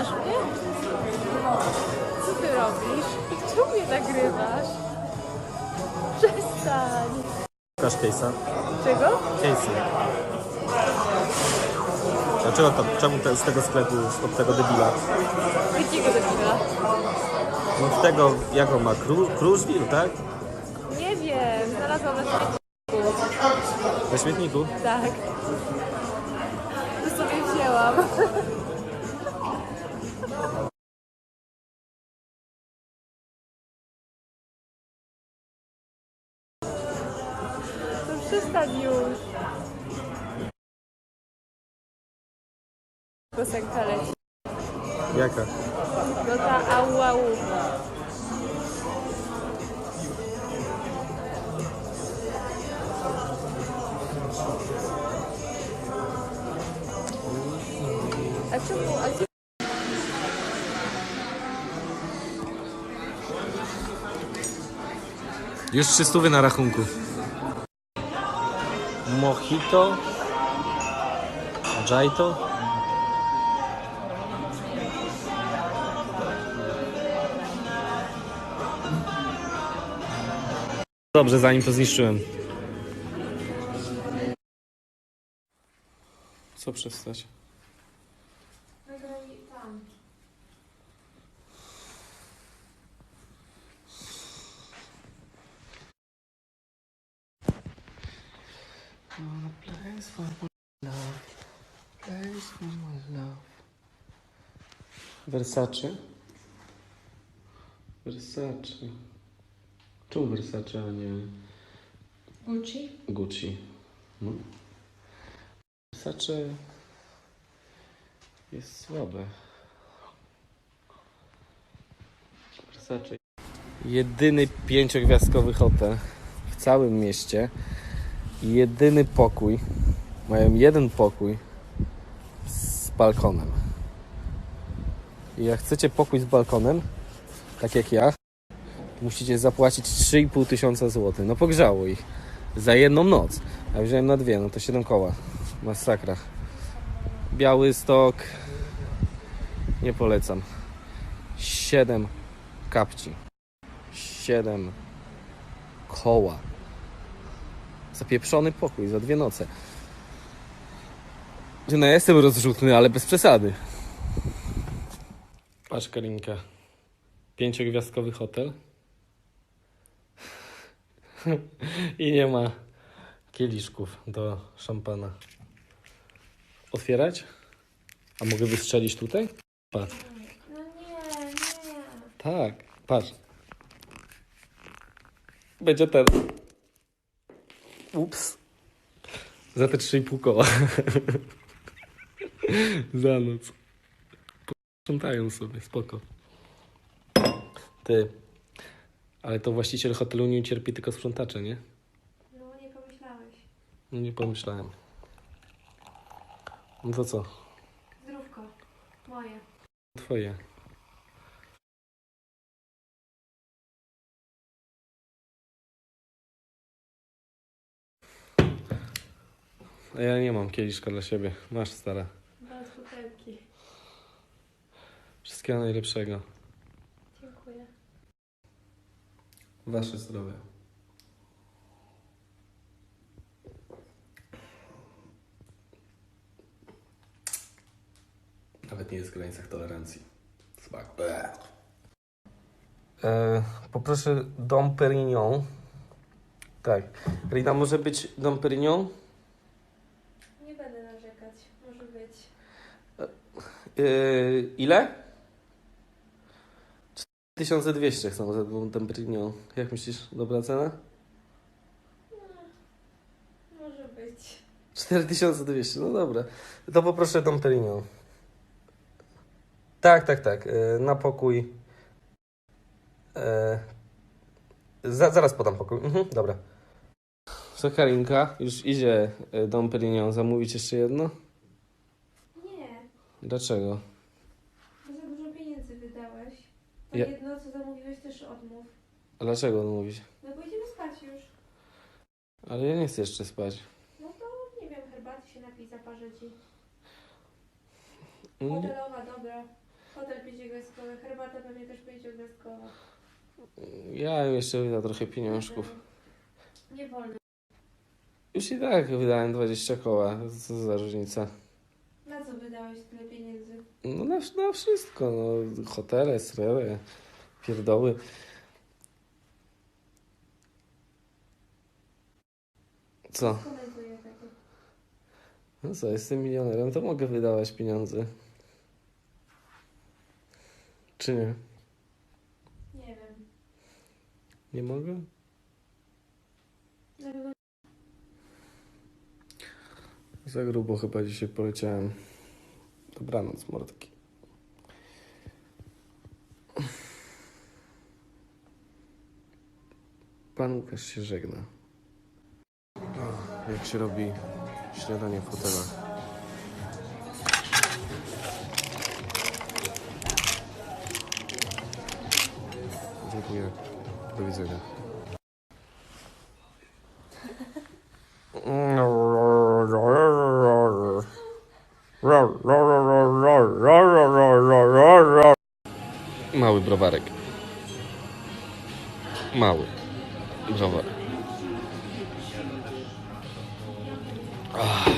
nagrywasz mnie? Co ty robisz? Czemu mnie nagrywasz? Przestań. Pokaż case'a. Czego? Case'y. Dlaczego to? Czemu z tego sklepu, z tego debila? Jakiego debila? No z tego, jaką ma? Kru, Kruszwil, tak? Nie wiem, znalazłam na śmietniku. Na śmietniku? Tak. To sobie wzięłam. To przestań już. Piosenka leci. Jaka? No ta au au. A czemu? A gdzie? Już 300 na rachunku. Mojito. Jaito. Dobrze, zanim to zniszczyłem. Co przestać? Place My love. Versace? Versace. Czemu Versace, a nie Gucci? Gucci? No. Versace jest słabe. Versace. Jedyny pięciogwiazdkowy hotel w całym mieście. Jedyny pokój. Mają jeden pokój balkonem. I jak chcecie pokój z balkonem, tak jak ja, musicie zapłacić 3,5 tysiąca złotych. No pogrzało ich. Za jedną noc. A wziąłem na dwie, no to 7 koła. Masakra. Biały stok. Nie polecam. 7 kapci. 7 koła. Zapieprzony pokój za dwie noce. No ja jestem rozrzutny, ale bez przesady. Patrz Karinka. Pięciogwiazdkowy hotel. I nie ma kieliszków do szampana. Otwierać? A mogę wystrzelić tutaj? Patrz. No nie, nie. Tak, patrz. Będzie ten. Ups. Za te 3,5 koła. Za noc. Posprzątają sobie, spoko. Ty. Ale to właściciel hotelu nie cierpi tylko sprzątacze, nie? No nie pomyślałeś. No nie pomyślałem. No to co? Zdrówko. Moje. Twoje. A ja nie mam kieliszka dla siebie. Masz stara. Wszystkiego najlepszego. Dziękuję. Wasze zdrowie. Nawet nie jest w granicach tolerancji. Smak. E, poproszę Dom Perignon. Tak. Rita, może być Dom Perignon? Nie będę narzekać. Może być. E, ile? 4200 chcą za Dom Perignon. Jak myślisz? Dobra cena? Może być. 4200, no dobra. To poproszę Perignon. Tak, tak, tak. e, Na pokój. E, za, zaraz podam pokój. Mhm, dobra. Co Karinka? Już idzie e, Dom Perignon. Zamówić jeszcze jedno? Nie. Dlaczego? Bo za dużo pieniędzy wydałeś. To Ja- jedno, co zamówiłeś, też odmów. A dlaczego odmówić? No pójdziemy spać już. Ale ja nie chcę jeszcze spać. No to nie wiem, herbaty się napij, zaparzę ci. Nie, Hotelowa, dobra. Hotel pięciogwiazdkowy, herbata pewnie też pięciogwiazdkowa. Ja im jeszcze wyda trochę pieniążków. Nie wolno. Już i tak wydałem 20 koła. Co za różnica? Na co wydałeś tyle pieniędzy? No na, na wszystko. No, hotele, srery, pierdoły. Co? No co, jestem milionerem, to mogę wydawać pieniądze. Czy nie? Nie wiem. Nie mogę? Dlatego Za grubo chyba dzisiaj poleciałem. Dobranoc, mordki. Pan Łukasz się żegna. O, jak się robi śniadanie w hotelach. Dziękuję. Do widzenia. Browarek. Mały browar. Ah.